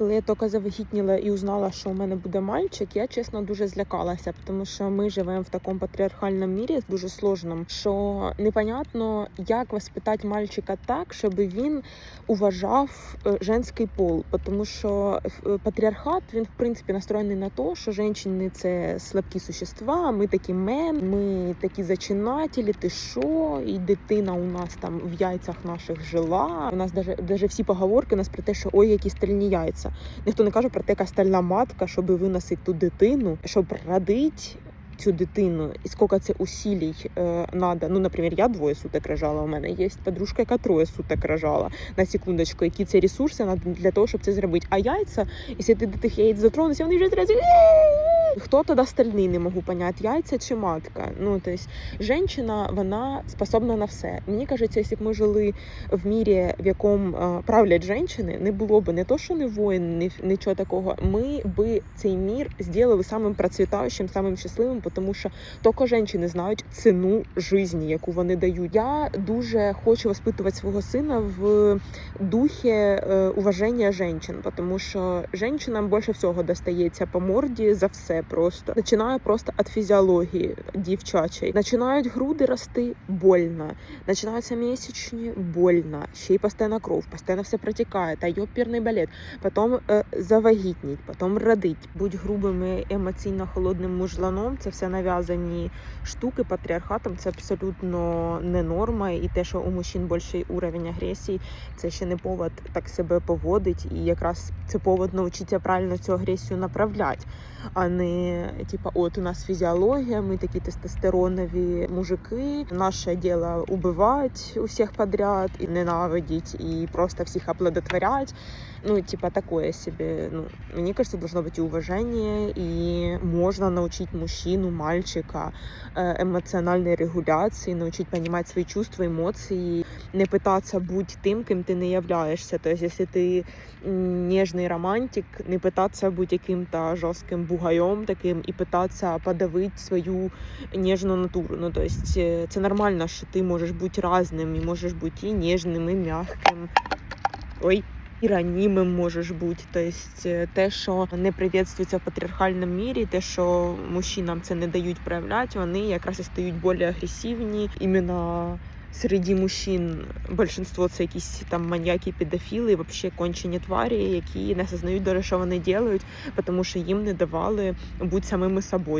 коли я тільки завагітніла і узнала, що у мене буде мальчик, я чесно дуже злякалася, тому що ми живемо в такому патріархальному мірі, дуже сложному, що непонятно, як воспитати мальчика так, щоб він уважав е, женський пол, тому що е, патріархат він в принципі настроєний на те, що жінки це слабкі существа, ми такі мен, ми такі зачинателі, ти що, і дитина у нас там в яйцях наших жила. У нас даже, даже всі поговорки у нас про те, що ой, які стальні яйця. Ніхто не каже про те, яка стальна матка, щоб виносити ту дитину, щоб родити цю дитину, і скільки це усілій е, надо. Ну, наприклад, я двоє суток рожала. У мене є подружка, яка троє суток рожала. На секундочку, які це ресурси надо для того, щоб це зробити. А яйця, якщо ти до тих яєць дотронувся, вони вже зразу. Хто тоді стальний, не можу поняти, яйця чи матка. Ну, тобто, жінка, вона способна на все. Мені кажеться, якщо б ми жили в мірі, в якому е, правлять жінки, не було б не то, що не воїн, ні, нічого такого. Ми би цей мір зробили самим процвітаючим, самим щасливим, тому що тільки жінки знають ціну житті, яку вони дають. Я дуже хочу воспитувати свого сина в духі е, уваження жінок, тому що жінкам більше всього достається по морді за все просто. Починає просто від фізіології дівчачої. Починають груди рости больно, починаються місячні больно, ще й постійна кров, постійно все протікає, та йоперний балет. Потім е, завагітніть, потім родить, будь грубим емоційно холодним мужланом. Це все нав'язані штуки патріархатом. Це абсолютно не норма. І те, що у мужчин більший уровень агресії, це ще не повод так себе поводить. І якраз це повод навчитися правильно цю агресію направляти, а не типа, от у нас фізіологія, ми такі тестостеронові мужики. Наше діло убивати усіх подряд, і ненавидіть, і просто всіх оплодотворять. Ну, типа такое себе. Ну, мне кажется, должно быть и уважение, и можно научить мужчину, мальчика э, эмоциональной регуляции, научить понимать свои чувства, эмоции, не пытаться бути тим, ким ти не являєшся. Тобто, якщо ти м, ніжний романтик, не пытаться бути яким-то жорстким бугайом таким і пытаться подавити свою ніжну натуру. Ну, тобто, е, це нормально, що ти можеш бути разним, і можеш бути і ніжним, і м'яким. Ой. І ранімим можеш бути, тобто е, те, що не привітствується в патріархальному мірі, те, що мужчинам це не дають проявляти, вони якраз і стають більш агресивні. Іменно серед мужчин большинство це якісь там маньяки, педофіли, взагалі кончені тварі, які не сознають до що вони роблять, тому що їм не давали бути самими собою.